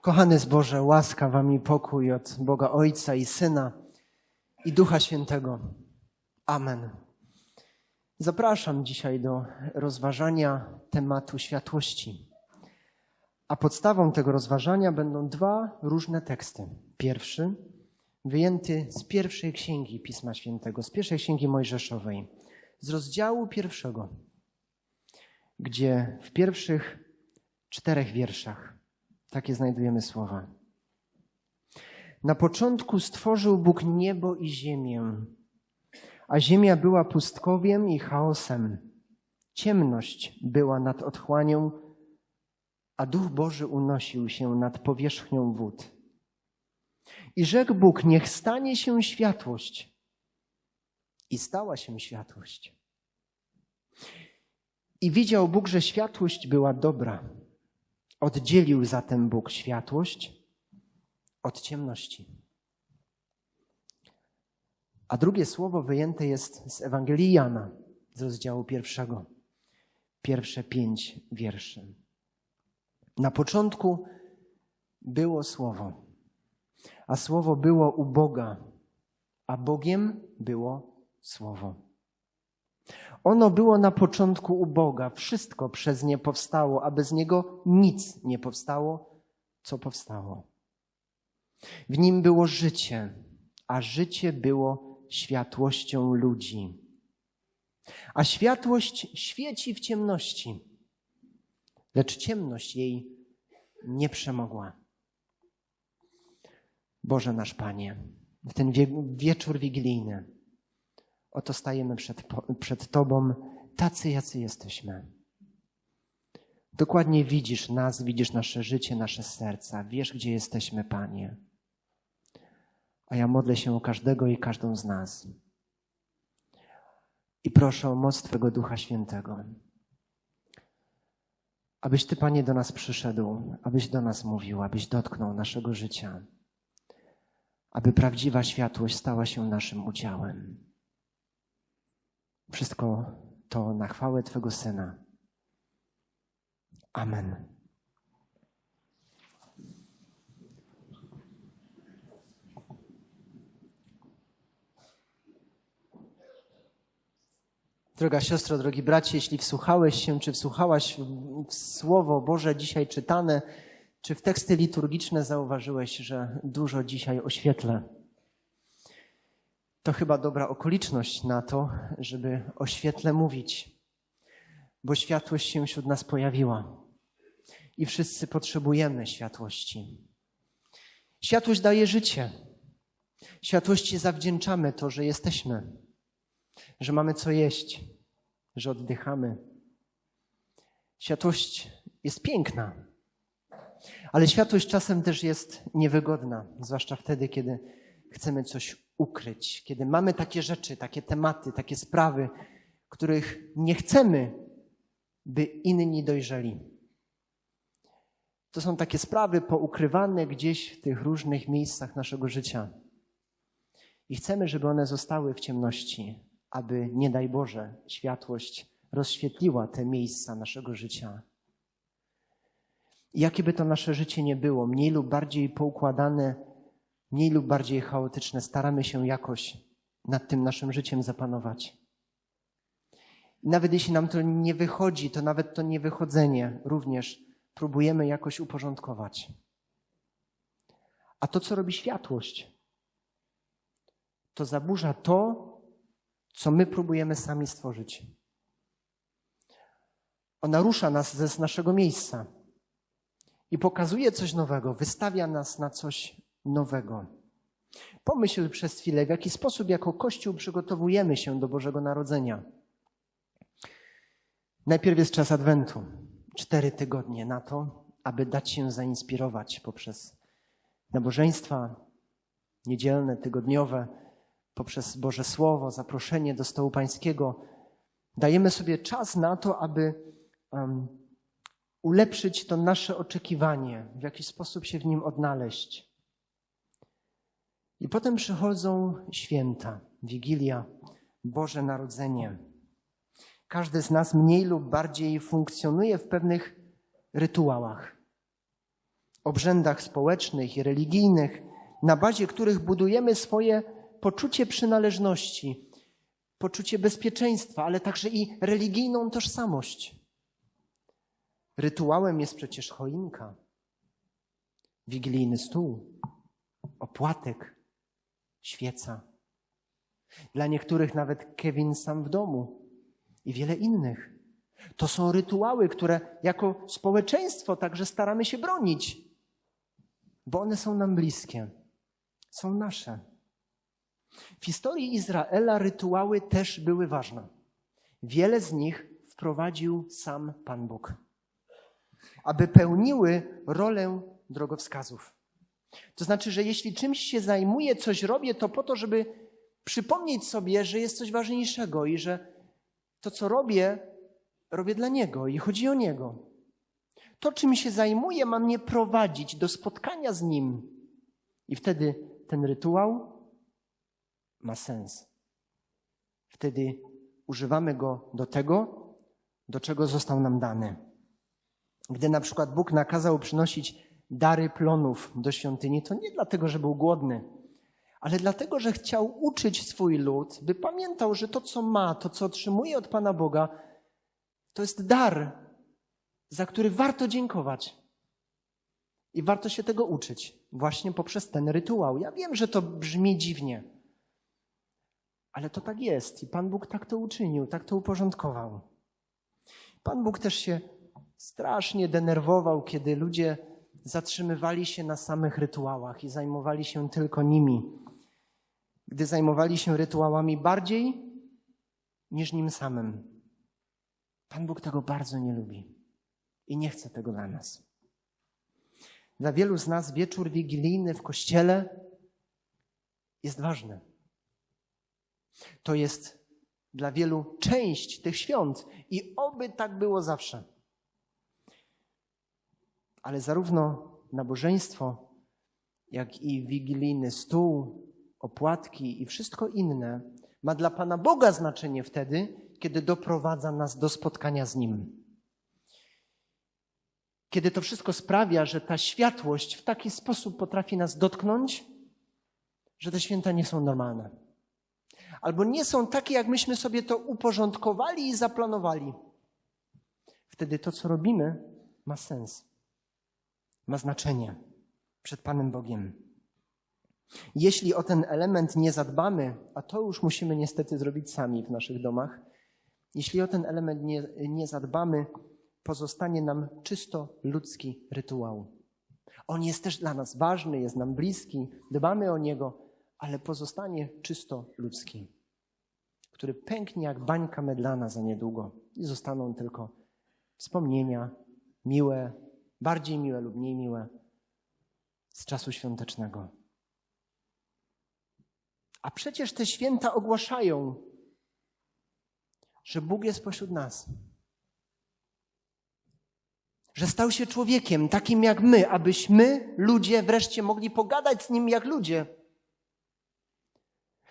Kochany zboże, łaska wam i pokój od Boga Ojca i Syna i Ducha Świętego. Amen. Zapraszam dzisiaj do rozważania tematu światłości. A podstawą tego rozważania będą dwa różne teksty. Pierwszy, wyjęty z pierwszej księgi Pisma Świętego, z pierwszej księgi Mojżeszowej, z rozdziału pierwszego, gdzie w pierwszych czterech wierszach takie znajdujemy słowa. Na początku stworzył Bóg niebo i ziemię, a ziemia była pustkowiem i chaosem. Ciemność była nad otchłanią, a Duch Boży unosił się nad powierzchnią wód. I rzekł Bóg, niech stanie się światłość. I stała się światłość. I widział Bóg, że światłość była dobra. Oddzielił zatem Bóg światłość od ciemności. A drugie słowo wyjęte jest z Ewangelii Jana, z rozdziału pierwszego, pierwsze pięć wierszy. Na początku było słowo, a słowo było u Boga, a Bogiem było słowo. Ono było na początku u Boga, wszystko przez nie powstało, aby z niego nic nie powstało, co powstało. W nim było życie, a życie było światłością ludzi. A światłość świeci w ciemności, lecz ciemność jej nie przemogła. Boże nasz Panie, w ten wie wieczór wigilijny, oto stajemy przed, przed Tobą, tacy jacy jesteśmy. Dokładnie widzisz nas, widzisz nasze życie, nasze serca, wiesz, gdzie jesteśmy, Panie. A ja modlę się o każdego i każdą z nas. I proszę o moc Twego Ducha Świętego, abyś Ty, Panie, do nas przyszedł, abyś do nas mówił, abyś dotknął naszego życia, aby prawdziwa światłość stała się naszym udziałem. Wszystko to na chwałę Twego Syna. Amen. Droga siostro, drogi bracie, jeśli wsłuchałeś się, czy wsłuchałaś w Słowo Boże dzisiaj czytane, czy w teksty liturgiczne zauważyłeś, że dużo dzisiaj o świetle. To chyba dobra okoliczność na to, żeby o świetle mówić, bo światłość się wśród nas pojawiła i wszyscy potrzebujemy światłości. Światłość daje życie. Światłości zawdzięczamy to, że jesteśmy że mamy co jeść, że oddychamy. Światłość jest piękna, ale światłość czasem też jest niewygodna, zwłaszcza wtedy, kiedy chcemy coś ukryć, kiedy mamy takie rzeczy, takie tematy, takie sprawy, których nie chcemy, by inni dojrzeli. To są takie sprawy poukrywane gdzieś w tych różnych miejscach naszego życia. I chcemy, żeby one zostały w ciemności, aby, nie daj Boże, światłość rozświetliła te miejsca naszego życia. Jakie by to nasze życie nie było, mniej lub bardziej poukładane, mniej lub bardziej chaotyczne, staramy się jakoś nad tym naszym życiem zapanować. Nawet jeśli nam to nie wychodzi, to nawet to niewychodzenie również próbujemy jakoś uporządkować. A to, co robi światłość, to zaburza to, co my próbujemy sami stworzyć. Ona rusza nas ze z naszego miejsca i pokazuje coś nowego, wystawia nas na coś nowego. Pomyśl przez chwilę, w jaki sposób jako Kościół przygotowujemy się do Bożego Narodzenia. Najpierw jest czas Adwentu, cztery tygodnie na to, aby dać się zainspirować poprzez nabożeństwa niedzielne, tygodniowe, poprzez Boże Słowo, zaproszenie do stołu Pańskiego, dajemy sobie czas na to, aby um, ulepszyć to nasze oczekiwanie, w jakiś sposób się w nim odnaleźć. I potem przychodzą święta, Wigilia, Boże Narodzenie. Każdy z nas mniej lub bardziej funkcjonuje w pewnych rytuałach. obrzędach społecznych i religijnych, na bazie których budujemy swoje poczucie przynależności, poczucie bezpieczeństwa, ale także i religijną tożsamość. Rytuałem jest przecież choinka, wigilijny stół, opłatek, świeca. Dla niektórych nawet Kevin sam w domu i wiele innych. To są rytuały, które jako społeczeństwo także staramy się bronić, bo one są nam bliskie, są nasze. W historii Izraela rytuały też były ważne. Wiele z nich wprowadził sam Pan Bóg, aby pełniły rolę drogowskazów. To znaczy, że jeśli czymś się zajmuję, coś robię, to po to, żeby przypomnieć sobie, że jest coś ważniejszego i że to, co robię, robię dla Niego i chodzi o Niego. To, czym się zajmuję, ma mnie prowadzić do spotkania z Nim. I wtedy ten rytuał ma sens. Wtedy używamy go do tego, do czego został nam dany. Gdy na przykład Bóg nakazał przynosić dary plonów do świątyni, to nie dlatego, że był głodny, ale dlatego, że chciał uczyć swój lud, by pamiętał, że to, co ma, to, co otrzymuje od Pana Boga, to jest dar, za który warto dziękować. I warto się tego uczyć, właśnie poprzez ten rytuał. Ja wiem, że to brzmi dziwnie, ale to tak jest. I Pan Bóg tak to uczynił, tak to uporządkował. Pan Bóg też się strasznie denerwował, kiedy ludzie zatrzymywali się na samych rytuałach i zajmowali się tylko nimi. Gdy zajmowali się rytuałami bardziej niż nim samym. Pan Bóg tego bardzo nie lubi i nie chce tego dla nas. Dla wielu z nas wieczór wigilijny w kościele jest ważny. To jest dla wielu część tych świąt i oby tak było zawsze. Ale zarówno nabożeństwo, jak i wigilijny stół, opłatki i wszystko inne ma dla Pana Boga znaczenie wtedy, kiedy doprowadza nas do spotkania z Nim. Kiedy to wszystko sprawia, że ta światłość w taki sposób potrafi nas dotknąć, że te święta nie są normalne. Albo nie są takie, jak myśmy sobie to uporządkowali i zaplanowali. Wtedy to, co robimy, ma sens, ma znaczenie przed Panem Bogiem. Jeśli o ten element nie zadbamy, a to już musimy niestety zrobić sami w naszych domach, jeśli o ten element nie, nie zadbamy, pozostanie nam czysto ludzki rytuał. On jest też dla nas ważny, jest nam bliski, dbamy o niego, ale pozostanie czysto ludzki, który pęknie jak bańka medlana za niedługo i zostaną tylko wspomnienia miłe, bardziej miłe lub mniej miłe z czasu świątecznego. A przecież te święta ogłaszają, że Bóg jest pośród nas. Że stał się człowiekiem, takim jak my, abyśmy, ludzie, wreszcie mogli pogadać z nim jak ludzie.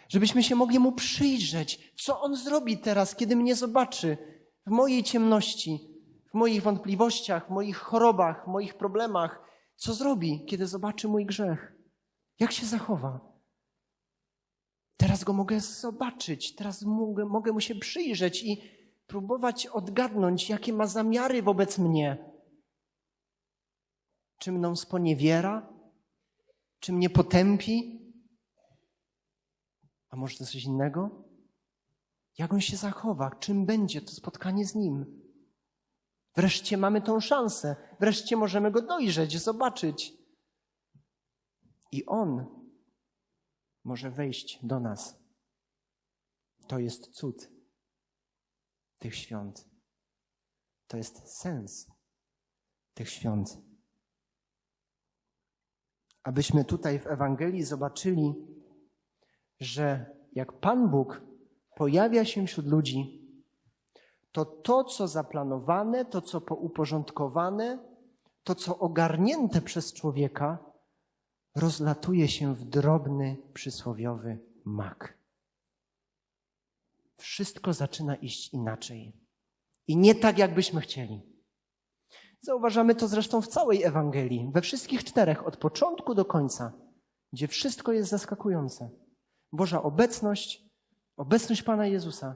Żebyśmy się mogli mu przyjrzeć, co on zrobi teraz, kiedy mnie zobaczy w mojej ciemności, w moich wątpliwościach, w moich chorobach, w moich problemach. Co zrobi, kiedy zobaczy mój grzech? Jak się zachowa? Teraz go mogę zobaczyć, teraz mogę, mogę mu się przyjrzeć i próbować odgadnąć, jakie ma zamiary wobec mnie. Czy mną sponiewiera? Czy mnie potępi? A może to coś innego? Jak on się zachowa? Czym będzie to spotkanie z nim? Wreszcie mamy tą szansę. Wreszcie możemy go dojrzeć, zobaczyć. I on może wejść do nas. To jest cud tych świąt. To jest sens tych świąt. Abyśmy tutaj w Ewangelii zobaczyli, że jak Pan Bóg pojawia się wśród ludzi, to to, co zaplanowane, to, co pouporządkowane, to, co ogarnięte przez człowieka, rozlatuje się w drobny, przysłowiowy mak. Wszystko zaczyna iść inaczej. I nie tak, jakbyśmy chcieli. Zauważamy to zresztą w całej Ewangelii, we wszystkich czterech, od początku do końca, gdzie wszystko jest zaskakujące. Boża obecność, obecność Pana Jezusa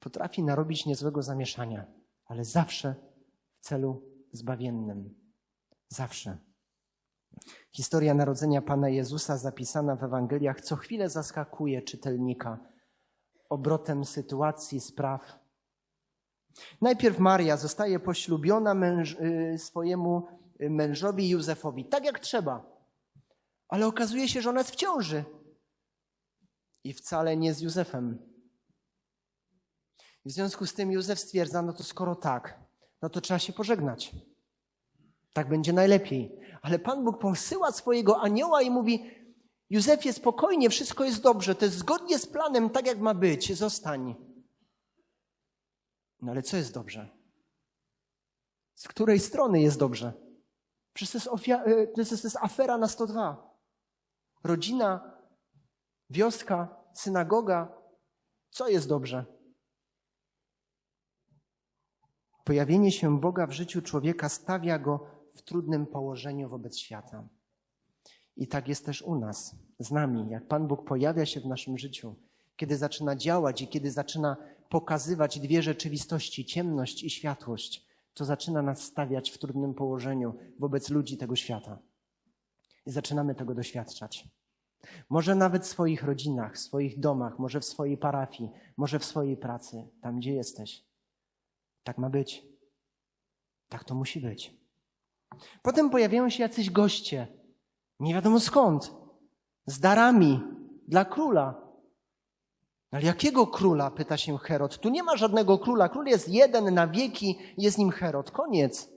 potrafi narobić niezłego zamieszania, ale zawsze w celu zbawiennym. Zawsze. Historia narodzenia Pana Jezusa zapisana w Ewangeliach co chwilę zaskakuje czytelnika obrotem sytuacji, spraw. Najpierw Maria zostaje poślubiona męż, y, swojemu mężowi Józefowi, tak jak trzeba, ale okazuje się, że ona jest w ciąży i wcale nie z Józefem. W związku z tym Józef stwierdza, no to skoro tak, no to trzeba się pożegnać. Tak będzie najlepiej. Ale Pan Bóg posyła swojego anioła i mówi: Józefie, spokojnie, wszystko jest dobrze, to jest zgodnie z planem, tak jak ma być, zostań. No ale co jest dobrze? Z której strony jest dobrze? Przecież to jest, ofia- e, to jest, to jest afera na 102. Rodzina, wioska, synagoga. Co jest dobrze? Pojawienie się Boga w życiu człowieka stawia go w trudnym położeniu wobec świata. I tak jest też u nas, z nami. Jak Pan Bóg pojawia się w naszym życiu, kiedy zaczyna działać i kiedy zaczyna pokazywać dwie rzeczywistości, ciemność i światłość, to zaczyna nas stawiać w trudnym położeniu wobec ludzi tego świata. I zaczynamy tego doświadczać. Może nawet w swoich rodzinach, w swoich domach, może w swojej parafii, może w swojej pracy, tam gdzie jesteś. Tak ma być. Tak to musi być. Potem pojawiają się jacyś goście, nie wiadomo skąd, z darami dla króla. Ale jakiego króla? pyta się Herod. Tu nie ma żadnego króla. Król jest jeden na wieki, jest nim Herod. Koniec.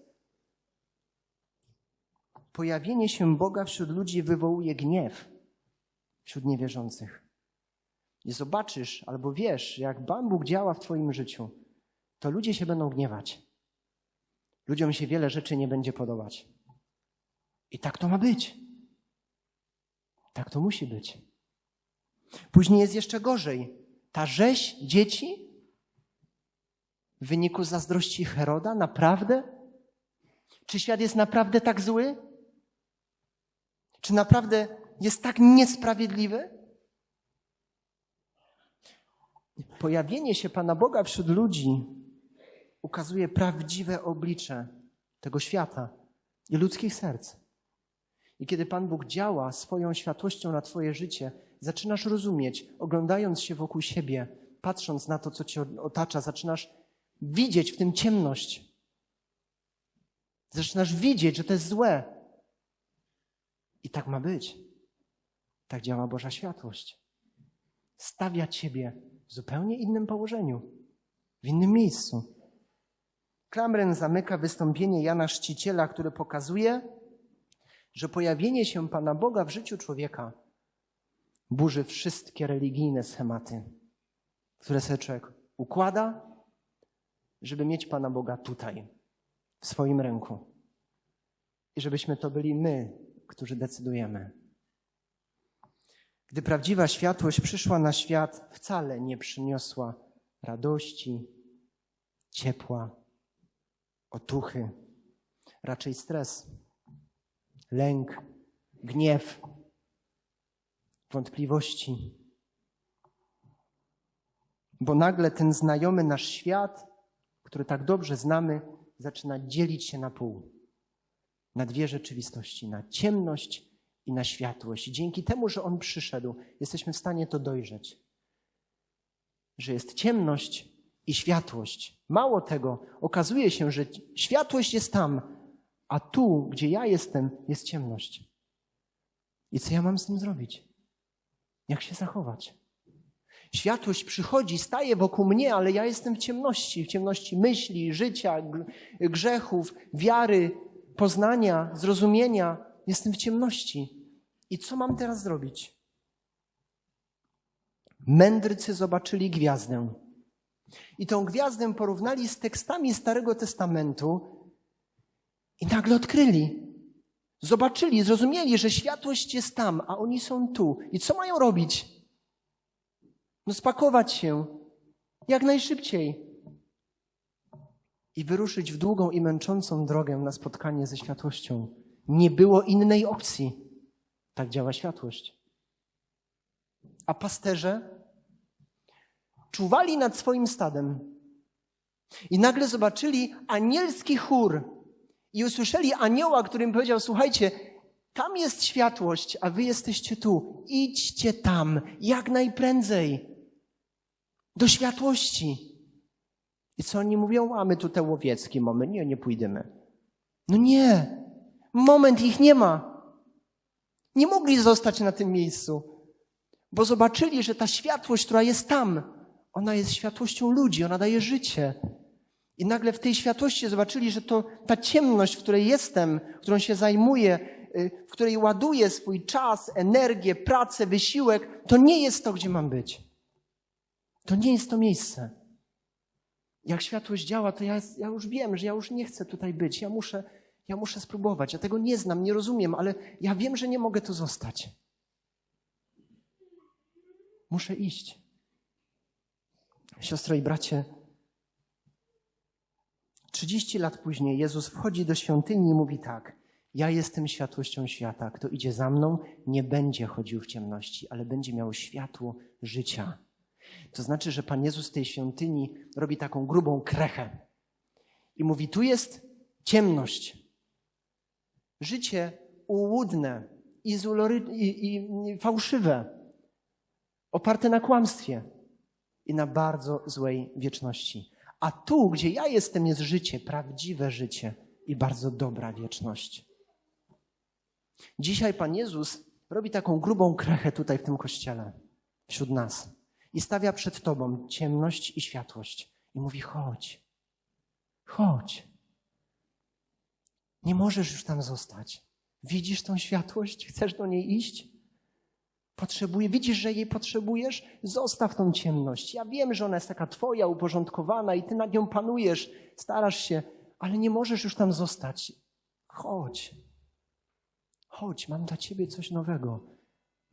Pojawienie się Boga wśród ludzi wywołuje gniew wśród niewierzących. I zobaczysz albo wiesz, jak Pan Bóg działa w Twoim życiu, to ludzie się będą gniewać. Ludziom się wiele rzeczy nie będzie podobać. I tak to ma być. Tak to musi być. Później jest jeszcze gorzej. Ta rzeź dzieci w wyniku zazdrości Heroda, naprawdę? Czy świat jest naprawdę tak zły? Czy naprawdę jest tak niesprawiedliwy? Pojawienie się Pana Boga wśród ludzi ukazuje prawdziwe oblicze tego świata i ludzkich serc. I kiedy Pan Bóg działa swoją światłością na Twoje życie, zaczynasz rozumieć, oglądając się wokół siebie, patrząc na to, co Cię otacza, zaczynasz widzieć w tym ciemność. Zaczynasz widzieć, że to jest złe. I tak ma być. Tak działa Boża światłość. Stawia Ciebie w zupełnie innym położeniu, w innym miejscu. Klamren zamyka wystąpienie Jana Szciciela, które pokazuje, że pojawienie się Pana Boga w życiu człowieka burzy wszystkie religijne schematy, które sobie człowiek układa, żeby mieć Pana Boga tutaj, w swoim ręku. I żebyśmy to byli my, którzy decydujemy. Gdy prawdziwa światłość przyszła na świat, wcale nie przyniosła radości, ciepła, otuchy, raczej stres, lęk, gniew, wątpliwości. Bo nagle ten znajomy nasz świat, który tak dobrze znamy, zaczyna dzielić się na pół. Na dwie rzeczywistości, na ciemność i na światłość. I dzięki temu, że On przyszedł, jesteśmy w stanie to dojrzeć. Że jest ciemność i światłość. Mało tego, okazuje się, że światłość jest tam, a tu, gdzie ja jestem, jest ciemność. I co ja mam z tym zrobić? Jak się zachować? Światłość przychodzi, staje wokół mnie, ale ja jestem w ciemności, w ciemności myśli, życia, grzechów, wiary, poznania, zrozumienia. Jestem w ciemności. I co mam teraz zrobić? Mędrcy zobaczyli gwiazdę. I tą gwiazdę porównali z tekstami Starego Testamentu i nagle odkryli. Zobaczyli, zrozumieli, że światłość jest tam, a oni są tu. I co mają robić? No spakować się jak najszybciej. i wyruszyć w długą i męczącą drogę na spotkanie ze światłością. Nie było innej opcji. Tak działa światłość. A pasterze czuwali nad swoim stadem i nagle zobaczyli anielski chór i usłyszeli anioła, którym powiedział: Słuchajcie, tam jest światłość, a wy jesteście tu. Idźcie tam jak najprędzej do światłości. I co oni mówią? A my tu te łowiecki moment. Nie, nie pójdziemy. No nie. Moment ich nie ma. Nie mogli zostać na tym miejscu, bo zobaczyli, że ta światłość, która jest tam, ona jest światłością ludzi, ona daje życie. I nagle w tej światłości zobaczyli, że to ta ciemność, w której jestem, którą się zajmuję, y, w której ładuję swój czas, energię, pracę, wysiłek, to nie jest to, gdzie mam być. To nie jest to miejsce. Jak światłość działa, to ja, ja już wiem, że ja już nie chcę tutaj być. Ja muszę, ja muszę spróbować. Ja tego nie znam, nie rozumiem, ale ja wiem, że nie mogę tu zostać. Muszę iść. Siostro i bracie, 30 lat później Jezus wchodzi do świątyni i mówi tak: Ja jestem światłością świata. Kto idzie za mną, nie będzie chodził w ciemności, ale będzie miał światło życia. To znaczy, że Pan Jezus w tej świątyni robi taką grubą krechę i mówi: Tu jest ciemność. Życie ułudne i, i, fałszywe, oparte na kłamstwie i na bardzo złej wieczności. A tu, gdzie ja jestem, jest życie, prawdziwe życie i bardzo dobra wieczność. Dzisiaj Pan Jezus robi taką grubą krechę tutaj w tym kościele, wśród nas. I stawia przed Tobą ciemność i światłość. I mówi: chodź, chodź. Nie możesz już tam zostać. Widzisz tą światłość? Chcesz do niej iść? Potrzebuje, widzisz, że jej potrzebujesz? Zostaw tą ciemność. Ja wiem, że ona jest taka twoja, uporządkowana i ty nad nią panujesz, starasz się, ale nie możesz już tam zostać. Chodź. Chodź, mam dla ciebie coś nowego.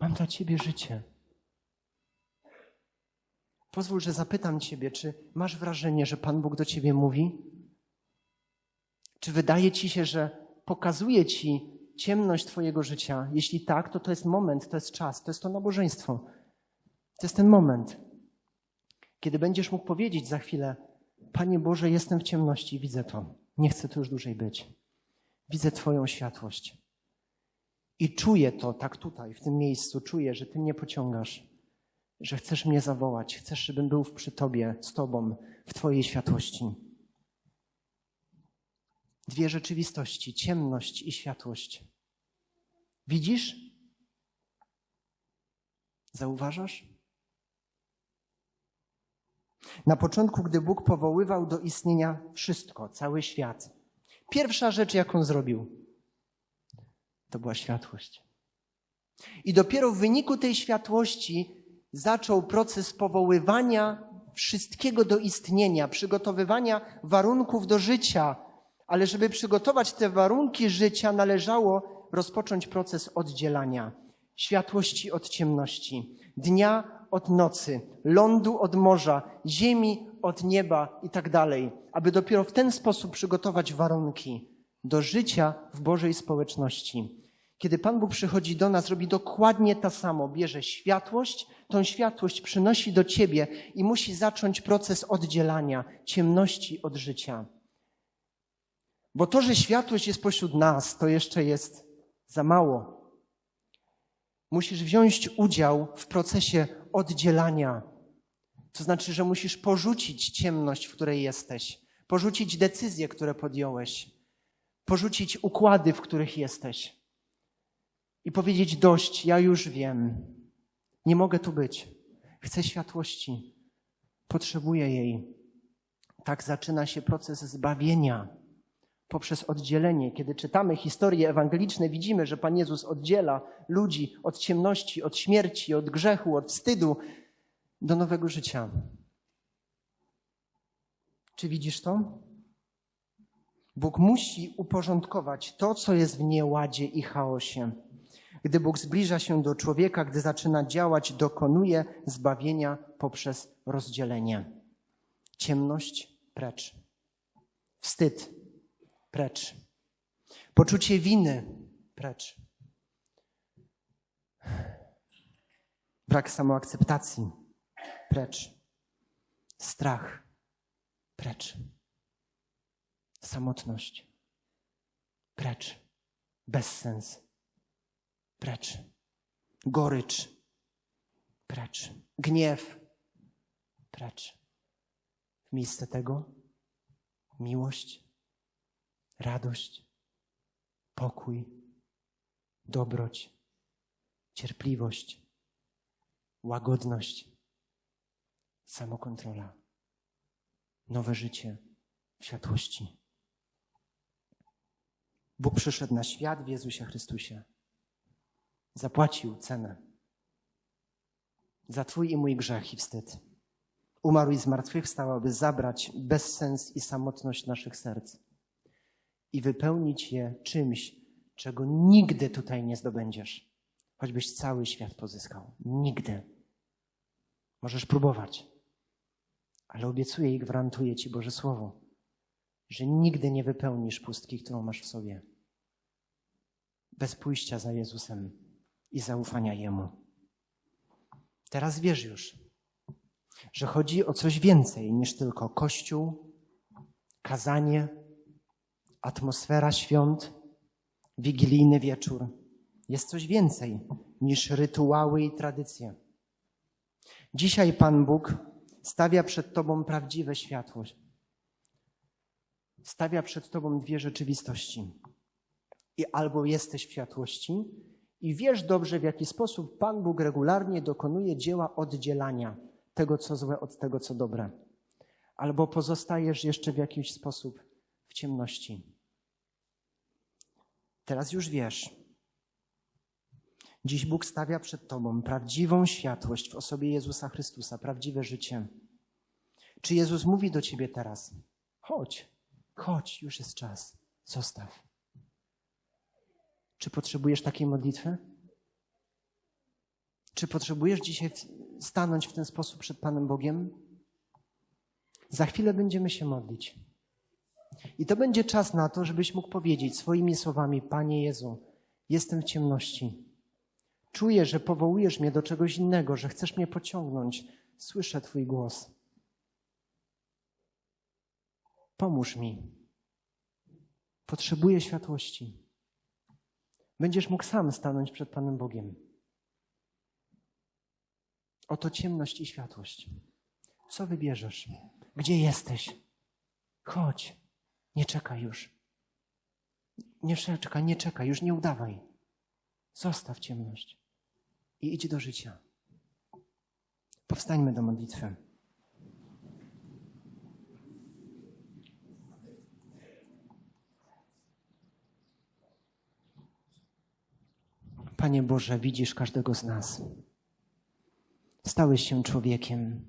Mam dla ciebie życie. Pozwól, że zapytam ciebie, czy masz wrażenie, że Pan Bóg do ciebie mówi? Czy wydaje ci się, że pokazuje ci ciemność Twojego życia? Jeśli tak, to to jest moment, to jest czas, to jest to nabożeństwo. To jest ten moment, kiedy będziesz mógł powiedzieć za chwilę: Panie Boże, jestem w ciemności, widzę to. Nie chcę tu już dłużej być. Widzę Twoją światłość. I czuję to tak tutaj, w tym miejscu, czuję, że Ty mnie pociągasz, że chcesz mnie zawołać, chcesz, żebym był przy Tobie, z Tobą, w Twojej światłości. Dwie rzeczywistości, ciemność i światłość. Widzisz? Zauważasz? Na początku, gdy Bóg powoływał do istnienia wszystko, cały świat, pierwsza rzecz, jaką zrobił, to była światłość. I dopiero w wyniku tej światłości zaczął proces powoływania wszystkiego do istnienia, przygotowywania warunków do życia. Ale żeby przygotować te warunki życia, należało rozpocząć proces oddzielania światłości od ciemności, dnia od nocy, lądu od morza, ziemi od nieba i tak dalej, aby dopiero w ten sposób przygotować warunki do życia w Bożej społeczności. Kiedy Pan Bóg przychodzi do nas, robi dokładnie to samo. Bierze światłość, tą światłość przynosi do Ciebie i musi zacząć proces oddzielania ciemności od życia. Bo to, że światłość jest pośród nas, to jeszcze jest za mało. Musisz wziąć udział w procesie oddzielania. To znaczy, że musisz porzucić ciemność, w której jesteś, porzucić decyzje, które podjąłeś, porzucić układy, w których jesteś i powiedzieć: Dość, ja już wiem, nie mogę tu być. Chcę światłości, potrzebuję jej. Tak zaczyna się proces zbawienia poprzez oddzielenie. Kiedy czytamy historie ewangeliczne, widzimy, że Pan Jezus oddziela ludzi od ciemności, od śmierci, od grzechu, od wstydu do nowego życia. Czy widzisz to? Bóg musi uporządkować to, co jest w nieładzie i chaosie. Gdy Bóg zbliża się do człowieka, gdy zaczyna działać, dokonuje zbawienia poprzez rozdzielenie. Ciemność precz, Wstyd. Precz. Poczucie winy. Precz. Brak samoakceptacji. Precz. Strach. Precz. Samotność. Precz. Bezsens. Precz. Gorycz. Precz. Gniew. Precz. W miejsce tego miłość, radość, pokój, dobroć, cierpliwość, łagodność, samokontrola, nowe życie w światłości. Bóg przyszedł na świat w Jezusie Chrystusie. Zapłacił cenę za Twój i mój grzech i wstyd. Umarł i zmartwychwstał, aby zabrać bezsens i samotność naszych serc i wypełnić je czymś, czego nigdy tutaj nie zdobędziesz, choćbyś cały świat pozyskał. Nigdy. Możesz próbować, ale obiecuję i gwarantuję Ci Boże Słowo, że nigdy nie wypełnisz pustki, którą masz w sobie. Bez pójścia za Jezusem i zaufania Jemu. Teraz wiesz już, że chodzi o coś więcej niż tylko kościół, kazanie, atmosfera świąt, wigilijny wieczór. Jest coś więcej niż rytuały i tradycje. Dzisiaj Pan Bóg stawia przed Tobą prawdziwe światło. Stawia przed Tobą dwie rzeczywistości. I albo jesteś w światłości i wiesz dobrze, w jaki sposób Pan Bóg regularnie dokonuje dzieła oddzielania tego, co złe, od tego, co dobre. Albo pozostajesz jeszcze w jakiś sposób ciemności. Teraz już wiesz. Dziś Bóg stawia przed Tobą prawdziwą światłość w osobie Jezusa Chrystusa, prawdziwe życie. Czy Jezus mówi do Ciebie teraz: chodź, chodź, już jest czas, zostaw. Czy potrzebujesz takiej modlitwy? Czy potrzebujesz dzisiaj stanąć w ten sposób przed Panem Bogiem? Za chwilę będziemy się modlić. I to będzie czas na to, żebyś mógł powiedzieć swoimi słowami: Panie Jezu, jestem w ciemności. Czuję, że powołujesz mnie do czegoś innego, że chcesz mnie pociągnąć. Słyszę Twój głos. Pomóż mi. Potrzebuję światłości. Będziesz mógł sam stanąć przed Panem Bogiem. Oto ciemność i światłość. Co wybierzesz? Gdzie jesteś? Chodź. Nie czekaj już. Nie czekaj, nie czekaj, już nie udawaj. Zostaw ciemność i idź do życia. Powstańmy do modlitwy. Panie Boże, widzisz każdego z nas. Stałeś się człowiekiem.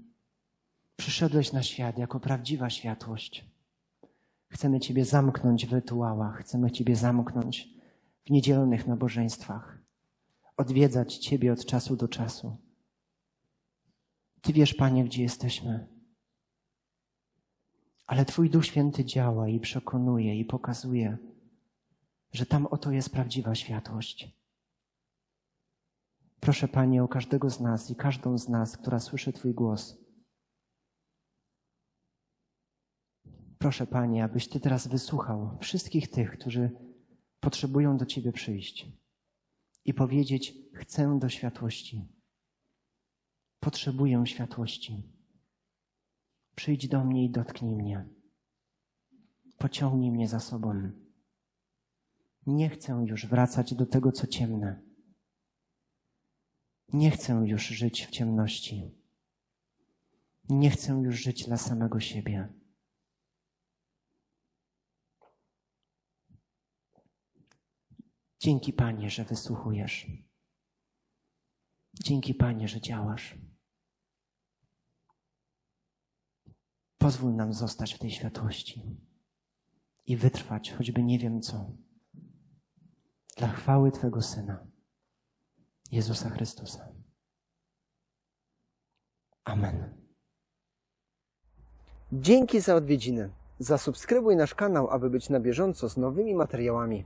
Przyszedłeś na świat jako prawdziwa światłość. Chcemy Ciebie zamknąć w rytuałach, chcemy Ciebie zamknąć w niedzielnych nabożeństwach, odwiedzać Ciebie od czasu do czasu. Ty wiesz, Panie, gdzie jesteśmy. Ale Twój Duch Święty działa i przekonuje i pokazuje, że tam oto jest prawdziwa światłość. Proszę Panie o każdego z nas i każdą z nas, która słyszy Twój głos. Proszę Panie, abyś Ty teraz wysłuchał wszystkich tych, którzy potrzebują do Ciebie przyjść i powiedzieć: Chcę do światłości. Potrzebuję światłości. Przyjdź do mnie i dotknij mnie. Pociągnij mnie za sobą. Nie chcę już wracać do tego, co ciemne. Nie chcę już żyć w ciemności. Nie chcę już żyć dla samego siebie. Dzięki Panie, że wysłuchujesz. Dzięki Panie, że działasz. Pozwól nam zostać w tej światłości i wytrwać, choćby nie wiem co, dla chwały Twego Syna, Jezusa Chrystusa. Amen. Dzięki za odwiedziny. Zasubskrybuj nasz kanał, aby być na bieżąco z nowymi materiałami.